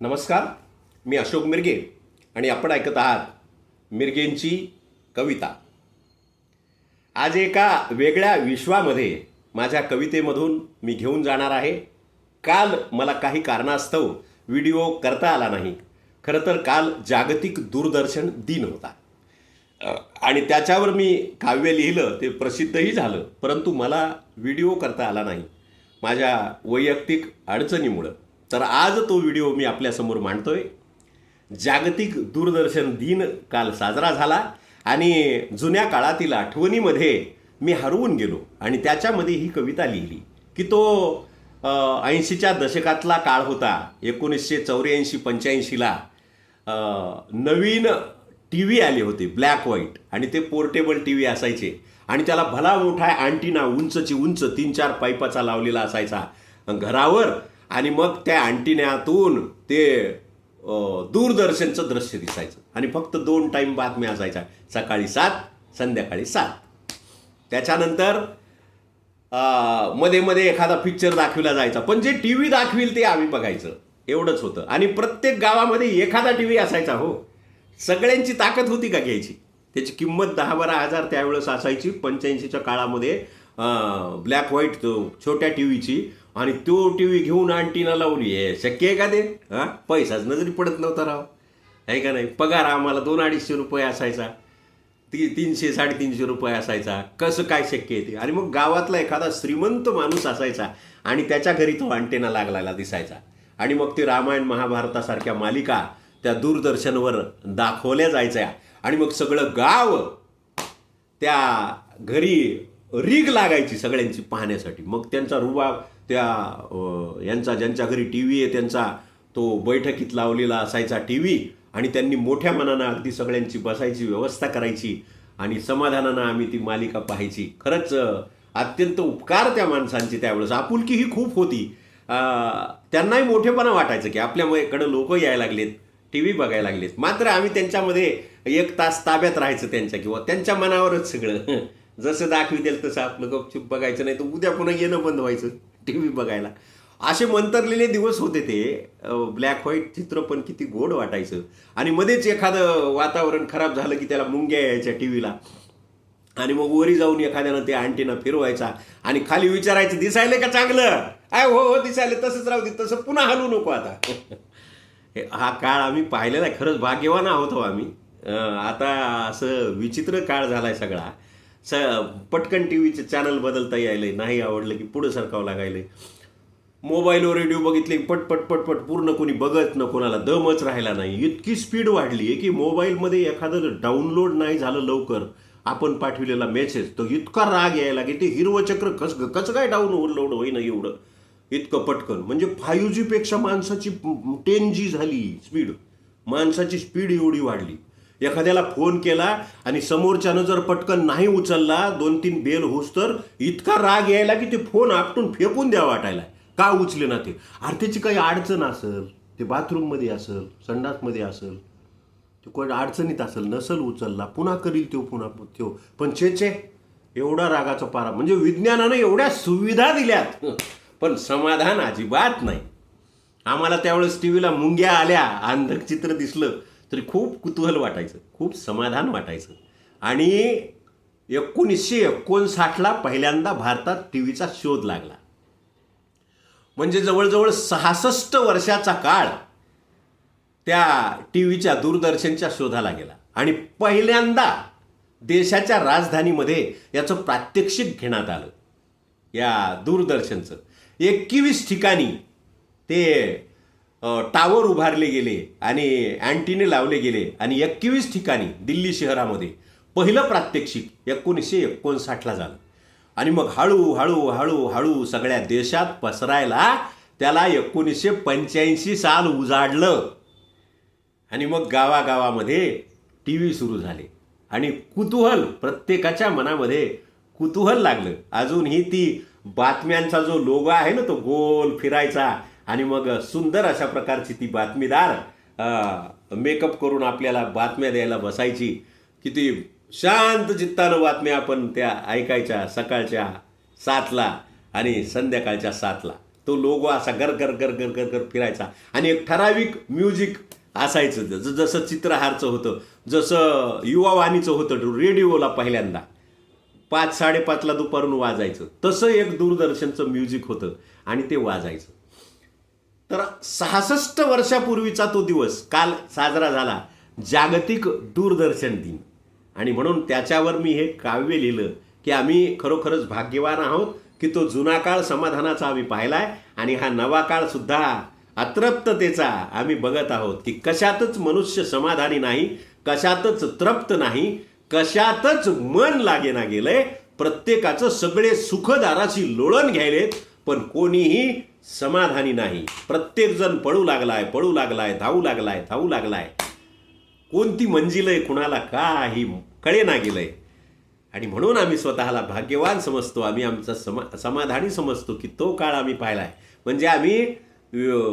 नमस्कार मी अशोक मिरगे आणि आपण ऐकत आहात मिरगेंची कविता. आज एका वेगळ्या विश्वामध्ये माझ्या कवितेमधून मी घेऊन जाणार आहे. काल मला काही कारणास्तव व्हिडिओ करता आला नाही. खरं तर काल जागतिक दूरदर्शन दिन होता. आणि त्याच्यावर मी काव्य लिहिलं ते प्रसिद्धही झालं परंतु मला व्हिडिओ करता आला नाही. माझ्या वैयक्तिक अडचणीमुळं. तर आज तो व्हिडिओ मी आपल्यासमोर मांडतोय. जागतिक दूरदर्शन दिन काल साजरा झाला आणि जुन्या काळातील आठवणीमध्ये मी हरवून गेलो आणि त्याच्यामध्ये ही कविता लिहिली की तो ऐंशीच्या दशकातला काळ होता एकोणीसशे चौऱ्याऐंशी पंच्याऐंशीला नवीन टी व्ही आले होते ब्लॅक व्हाईट आणि ते पोर्टेबल टी व्ही असायचे. आणि त्याला भला मोठा अँटिना उंचची उंच तीन चार पाईपाचा लावलेला असायचा. घरावर आणि मग त्या अँटिन्यातून ते दूरदर्शनचं दृश्य दिसायचं. आणि फक्त दोन टाईम बातम्या असायच्या. सकाळी सात संध्याकाळी सात. त्याच्यानंतरमध्ये मध्ये एखादा पिक्चर दाखविला जायचा. पण जे टी व्ही दाखवील ते आम्ही बघायचं. एवढंच होतं. आणि प्रत्येक गावामध्ये एखादा टी व्ही असायचा हो. सगळ्यांची ताकद होती का घ्यायची? त्याची किंमत दहा बारा हजार त्यावेळेस असायची. पंच्याऐंशीच्या काळामध्ये ब्लॅक व्हाईट छोट्या टी व्हीची आणि तो टी व्ही घेऊन अँटीना लावली आहे शक्य आहे का ते? हां? पैसाच नजरी पडत नव्हता राव. आहे का नाही? पगार आम्हाला दोन अडीचशे रुपये असायचा. ती तीनशे साडेतीनशे रुपये असायचा. कसं काय शक्य आहे ते? आणि मग गावातला एखादा श्रीमंत माणूस असायचा आणि त्याच्या घरी तो अँटेना लागलेला दिसायचा. आणि मग ते रामायण महाभारतासारख्या मालिका त्या दूरदर्शनवर दाखवल्या जायच्या. आणि मग सगळं गाव त्या घरी रीग लागायची सगळ्यांची पाहण्यासाठी. मग त्यांचा रुबाब त्या यांचा ज्यांच्या घरी टी व्ही आहे त्यांचा तो बैठकीत लावलेला असायचा टी व्ही आणि त्यांनी मोठ्या मनानं अगदी सगळ्यांची बसायची व्यवस्था करायची आणि समाधानानं आम्ही ती मालिका पाहायची. खरंच अत्यंत उपकार त्या माणसांची त्यावेळेस. आपुलकी ही खूप होती. त्यांनाही मोठेपणा वाटायचं की आपल्याकडं लोक यायला लागलेत टी व्ही बघायला लागलेत. मात्र आम्ही त्यांच्यामध्ये एक तास ताब्यात राहायचं त्यांच्या किंवा त्यांच्या मनावरच सगळं. जसं दाखवितेल तसं आपलं गपचूप बघायचं नाही तर उद्या पुन्हा येणं बंद व्हायचं. टी व्ही बघायला. असे मंतरलेले दिवस होते ते. ब्लॅक व्हाईट चित्र पण किती गोड वाटायचं. आणि मध्येच एखादं वातावरण खराब झालं की त्याला मुंग्या यायच्या टी व्हीला आणि मग वरी जाऊन एखाद्यानं ते अँटीना फिरवायचा. आणि खाली विचारायचं दिसायलं का चांगलं? आय हो हो दिसायलं. तसंच राहू दे. तसं पुन्हा हलू नको आता. हा काळ आम्ही पाहिलेला आहे. खरंच भाग्यवान आहोत हो आम्ही. आता असं विचित्र काळ झालाय सगळा. स पटकन टी व्हीचे चॅनल बदलता यायले नाही आवडलं की पुढं सरकावं लागायलंय मोबाईलवर रेडिओ बघितले पट पट पट पट पूर्ण कोणी बघत न कोणाला दमच राहिला नाही. इतकी स्पीड वाढली आहे की मोबाईलमध्ये एखादं डाउनलोड नाही झालं लवकर. आपण पाठविलेला मेसेज तो इतका राग यायला की ते हिरवं चक्र कस कसं काय डाउनलोड होईना एवढं? इतकं पटकन. म्हणजे फाईव्ह जी पेक्षा माणसाची टेन जी झाली स्पीड माणसाची स्पीड एवढी वाढली. एखाद्याला फोन केला आणि समोरच्यानं जर पटकन नाही उचलला दोन तीन बेल होस तर इतका राग यायला की ते फोन आपटून फेकून द्या वाटायला. का उचले ना ते? अरे त्याची काही अडचण असेल ते बाथरूममध्ये असेल संडासमध्ये असेल ते कोण अडचणीत असेल नसल उचलला पुन्हा करील तो पुन्हा तो. पण छे छे एवढा रागाचा पारा. म्हणजे विज्ञानानं एवढ्या सुविधा दिल्यात. पण समाधान अजिबात नाही. आम्हाला त्यावेळेस टी व्हीला मुंग्या आल्या अंधक चित्र दिसलं. तरी खूप कुतूहल वाटायचं खूप समाधान वाटायचं. आणि एकोणीसशे एकोणसाठला पहिल्यांदा भारतात टी व्हीचा शोध लागला. म्हणजे जवळजवळ सहासष्ट वर्षाचा काळ त्या टी व्हीच्या दूरदर्शनच्या शोधाला गेला. आणि पहिल्यांदा देशाच्या राजधानीमध्ये याचं प्रात्यक्षिक घेण्यात आलं. या दूरदर्शनचं. एकवीस ठिकाणी ते टावर उभारले गेले आणि अँटीने लावले गेले आणि एकवीस ठिकाणी दिल्ली शहरामध्ये पहिलं प्रात्यक्षिक एकोणीसशे एकोणसाठला झालं. आणि मग हळू हळू हळू हळू सगळ्या देशात पसरायला त्याला एकोणीसशे पंच्याऐंशी साल उजाडलं. आणि मग गावागावामध्ये टी व्ही सुरू झाले. आणि कुतूहल प्रत्येकाच्या मनामध्ये कुतूहल लागलं. अजूनही ती बातम्यांचा जो लोगो आहे ना तो गोल फिरायचा आणि मग सुंदर अशा प्रकारची ती बातमीदार मेकअप करून आपल्याला बातम्या द्यायला बसायची. किती शांत चित्तानं बातम्या आपण त्या ऐकायच्या सकाळच्या सातला आणि संध्याकाळच्या सातला. तो लोगो असा गर गर गर गर गर गर फिरायचा. आणि एक ठराविक म्युझिक असायचं. ज- जसं चित्रहारचं होतं जसं युवावाणीचं होतं रेडिओला पहिल्यांदा. पाच साडेपाचला दुपारून वाजायचं. तसं एक दूरदर्शनचं म्युझिक होतं आणि ते वाजायचं. तर सहासष्ट वर्षापूर्वीचा तो दिवस काल साजरा झाला. जागतिक दूरदर्शन दिन. आणि म्हणून त्याच्यावर मी हे काव्य लिहिलं की आम्ही खरोखरच भाग्यवान आहोत की तो जुना काळ समाधानाचा आम्ही पाहिलाय आणि हा नवा काळसुद्धा अतृप्ततेचा आम्ही बघत आहोत की कशातच मनुष्य समाधानी नाही कशातच तृप्त नाही कशातच मन लागेना गेलंय प्रत्येकाचं सगळे सुखदाराची लोळण घ्यायलेत पण कोणीही समाधानी नाही. प्रत्येकजण पळू लागलाय पळू लागलाय धावू लागलाय धावू लागलाय. कोणती मंजिल आहे कुणाला काही कळेना गेलंय. आणि म्हणून आम्ही स्वतःला भाग्यवान समजतो आम्ही आमचा समा समाधानी समजतो की तो काळ आम्ही पाहिलाय. म्हणजे आम्ही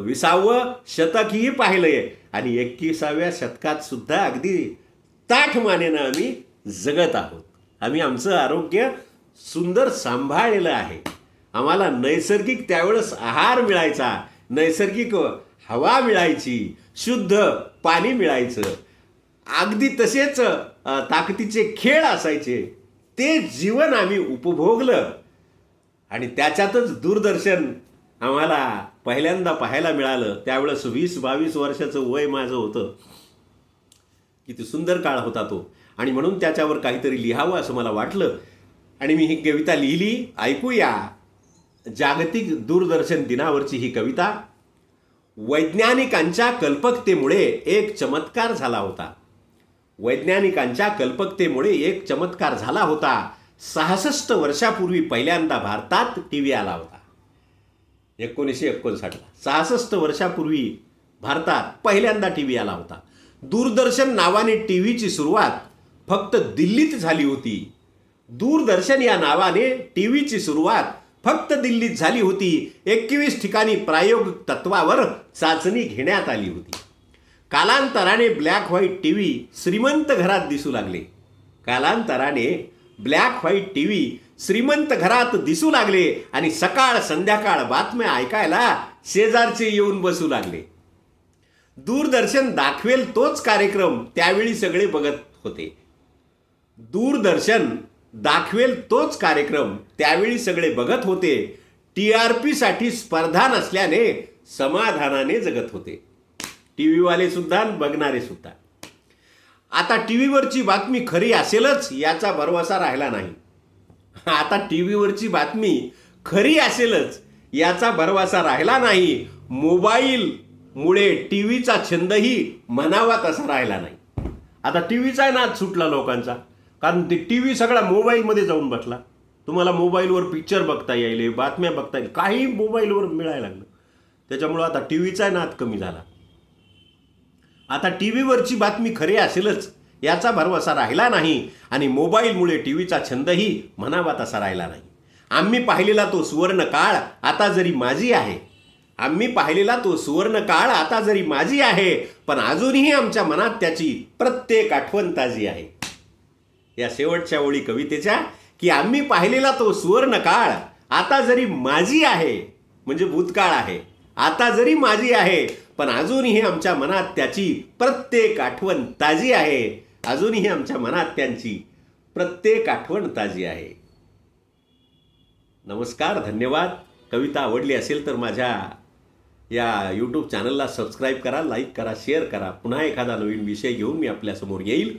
विसावं शतकही पाहिलंय. आणि एकविसाव्या शतकात सुद्धा अगदी ताठ मानेनं आम्ही जगत आहोत. आम्ही आमचं आरोग्य सुंदर सांभाळलेलं आहे. आम्हाला नैसर्गिक त्यावेळेस आहार मिळायचा. नैसर्गिक हवा मिळायची. शुद्ध पाणी मिळायचं. अगदी तसेच ताकदीचे खेळ असायचे. ते जीवन आम्ही उपभोगलं. आणि त्याच्यातच दूरदर्शन आम्हाला पहिल्यांदा पाहायला मिळालं. त्यावेळेस वीस बावीस वर्षाचं वय माझं होतं. किती सुंदर काळ होता तो. आणि म्हणून त्याच्यावर काहीतरी लिहावं असं मला वाटलं. आणि मी ही कविता लिहिली. ऐकूया. जागतिक दूरदर्शन दिनावरची ही कविता वैज्ञानिकांच्या कल्पकतेमुळे एक चमत्कार झाला होता. वैज्ञानिकांच्या कल्पकतेमुळे एक चमत्कार झाला होता. सहासष्ट वर्षापूर्वी पहिल्यांदा भारतात टी व्ही आला होता. एकोणीसशे एकोणसाठला. सहासष्ट वर्षापूर्वी भारतात पहिल्यांदा टी व्ही आला होता. दूरदर्शन नावाने टी व्हीची सुरुवात फक्त दिल्लीत झाली होती. दूरदर्शन या नावाने टी व्हीची सुरुवात फक्त दिल्लीत झाली होती. एकवीस ठिकाणी प्रायोगिक तत्वावर चाचणी घेण्यात आली होती. कालांतराने ब्लॅक व्हाईट टी व्ही श्रीमंत घरात दिसू लागले. कालांतराने ब्लॅक व्हाईट टी व्ही श्रीमंत घरात दिसू लागले आणि सकाळ संध्याकाळ बातम्या ऐकायला शेजारचे येऊन बसू लागले. दूरदर्शन दाखवेल तोच कार्यक्रम त्यावेळी सगळे बघत होते. दूरदर्शन दाखवेल तोच कार्यक्रम. त्यावेळी सगळे बघत होते. टी आर पीसाठी स्पर्धा नसल्याने समाधानाने जगत होते. टी व्हीवाले सुद्धा बघणारे सुद्धा. आता टी व्हीवरची बातमी खरी असेलच याचा भरवसा राहिला नाही. आता टी व्हीवरची बातमी खरी असेलच याचा भरवसा राहिला नाही. मोबाईलमुळे टी व्हीचा छंदही म्हणावा तसा राहिला नाही. आता टी व्हीचा नाद सुटला लोकांचा. कारण ते टी व्ही सगळा मोबाईलमध्ये जाऊन बसला. तुम्हाला मोबाईलवर पिक्चर बघता येईल बातम्या बघता येईल काही मोबाईलवर मिळायला लागलं. त्याच्यामुळं आता टी व्हीचा नाद कमी झाला. आता टी व्हीवरची बातमी खरी असेलच याचा भरवसा राहिला नाही आणि मोबाईलमुळे टी व्हीचा छंदही म्हणावा तसा राहिला नाही. आम्ही पाहिलेला तो सुवर्ण काळ आता जरी माझी आहे. आम्ही पाहिलेला तो सुवर्ण काळ आता जरी माझी आहे पण अजूनही आमच्या मनात त्याची प्रत्येक आठवण ताजी आहे. या शेवटच्या ओळी कवितेच्या की आम्ही पाहिलेला तो सुवर्ण काळ आता जरी माझी आहे म्हणजे भूतकाळ आहे आता जरी माझी आहे पण अजूनही आमच्या मनात त्याची प्रत्येक आठवण ताजी आहे. अजूनही आमच्या मनात त्यांची प्रत्येक आठवण ताजी आहे. नमस्कार धन्यवाद. कविता आवडली असेल तर माझ्या या यूट्यूब चॅनलला सबस्क्राईब करा लाईक करा शेअर करा. पुन्हा एखादा नवीन विषय घेऊन मी आपल्यासमोर येईल.